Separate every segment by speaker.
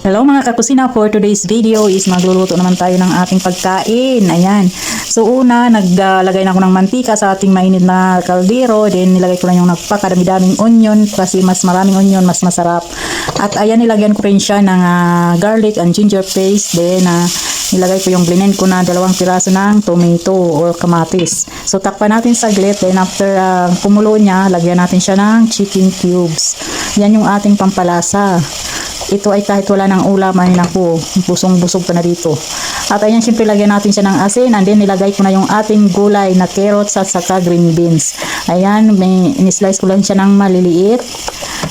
Speaker 1: Hello mga kakusina, for today's video is magluluto naman tayo ng ating pagkain. Ayan. So una, naglagay na ako ng mantika sa ating mainit na kaldero. Then nilagay ko na yung nagpakadami-daming onion kasi mas maraming onion, mas masarap. At ayan, nilagyan ko rin siya ng ah, garlic and ginger paste. Then ah, nilagay ko yung blinen ko na dalawang piraso ng tomato or kamatis. So takpan natin saglit. Then after ah, kumulo niya, lagyan natin siya ng chicken cubes. Yan yung ating pampalasa. Ito ay kahit wala ng ulam ay naku, busong-busog ka na dito. At ayan, syempre lagyan natin siya ng asin and then nilagay ko na yung ating gulay na carrots at saka green beans. Ayan, may in-slice ko lang siya ng maliliit.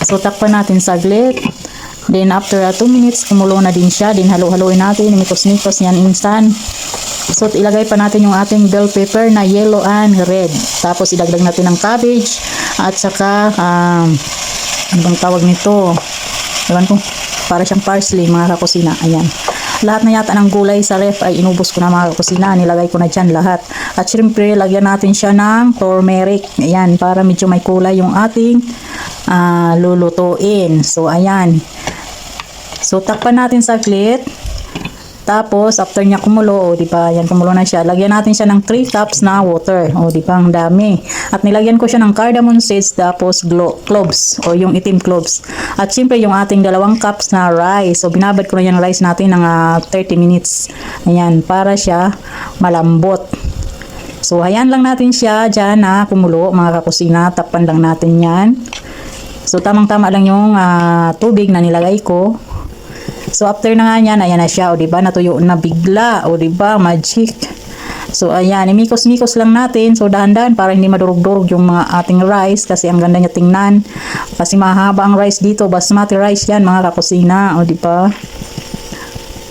Speaker 1: So takpan natin saglit. Then after 2 minutes, kumulo na din siya. Then halo-haloin natin, mikos-mikos yan instant. So ilagay pa natin yung ating bell pepper na yellow and red. Tapos idagdag natin ng cabbage at saka um, ano bang tawag nito? Ewan ko, para siyang parsley mga kakusina. Ayan. Lahat na yata ng gulay sa ref ay inubos ko na mga kakusina. Nilagay ko na dyan lahat. At syempre, lagyan natin siya ng turmeric. Ayan, para medyo may kulay yung ating ah, lulutuin. So, ayan. So, takpan natin saglit. Tapos, after niya kumulo, o di ba, yan kumulo na siya. Lagyan natin siya ng 3 cups na water. O di ba, ang dami. At nilagyan ko siya ng cardamom seeds, tapos cloves, o yung itim cloves. At siyempre, yung ating dalawang cups na rice. So, binabad ko na yung rice natin ng ah, 30 minutes. Ayan, para siya malambot. So, hayaan lang natin siya dyan na kumulo, mga kakusina. Tapan lang natin yan. So, tamang-tama lang yung ah, tubig na nilagay ko. So after na nga niyan, ayan na siya, o di ba? Natuyo na bigla, o di ba? Magic. So ayan, imikos-mikos lang natin. So dahan-dahan para hindi madurog-durog yung mga ating rice kasi ang ganda niya tingnan. Kasi mahaba ang rice dito, basmati rice yan mga kakusina, o di ba?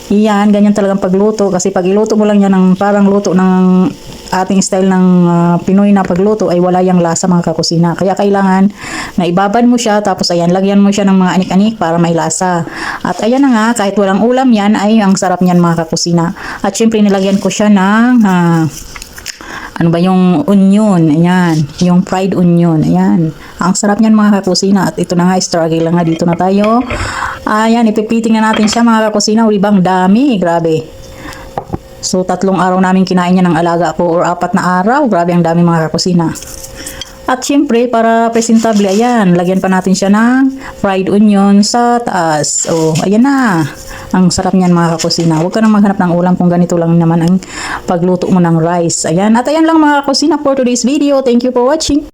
Speaker 1: Iyan, ganyan talagang pagluto kasi pag iluto mo lang yan ng parang luto ng ating style ng ah, Pinoy na pagluto ay wala yung lasa mga kakusina. Kaya kailangan na ibabad mo siya tapos ayan, lagyan mo siya ng mga anik-anik para may lasa. At ayan na nga, kahit walang ulam yan ay ang sarap niyan mga kakusina. At syempre nilagyan ko siya ng ah, ano ba yung onion, ayan, yung fried onion, ayan. Ang sarap niyan mga kakusina at ito na nga, struggle lang nga dito na tayo. Ayan, ipipiting na natin siya mga kakusina, ulibang dami, grabe. So, tatlong araw namin kinain niya ng alaga ko or apat na araw, grabe ang dami mga kakusina. At syempre, para presentable, ayan, lagyan pa natin siya ng fried onion sa taas. O, ayan na. Ang sarap niyan mga kakusina. Huwag ka nang maghanap ng ulam kung ganito lang naman ang pagluto mo ng rice. Ayan. At ayan lang mga kakusina for today's video. Thank you for watching.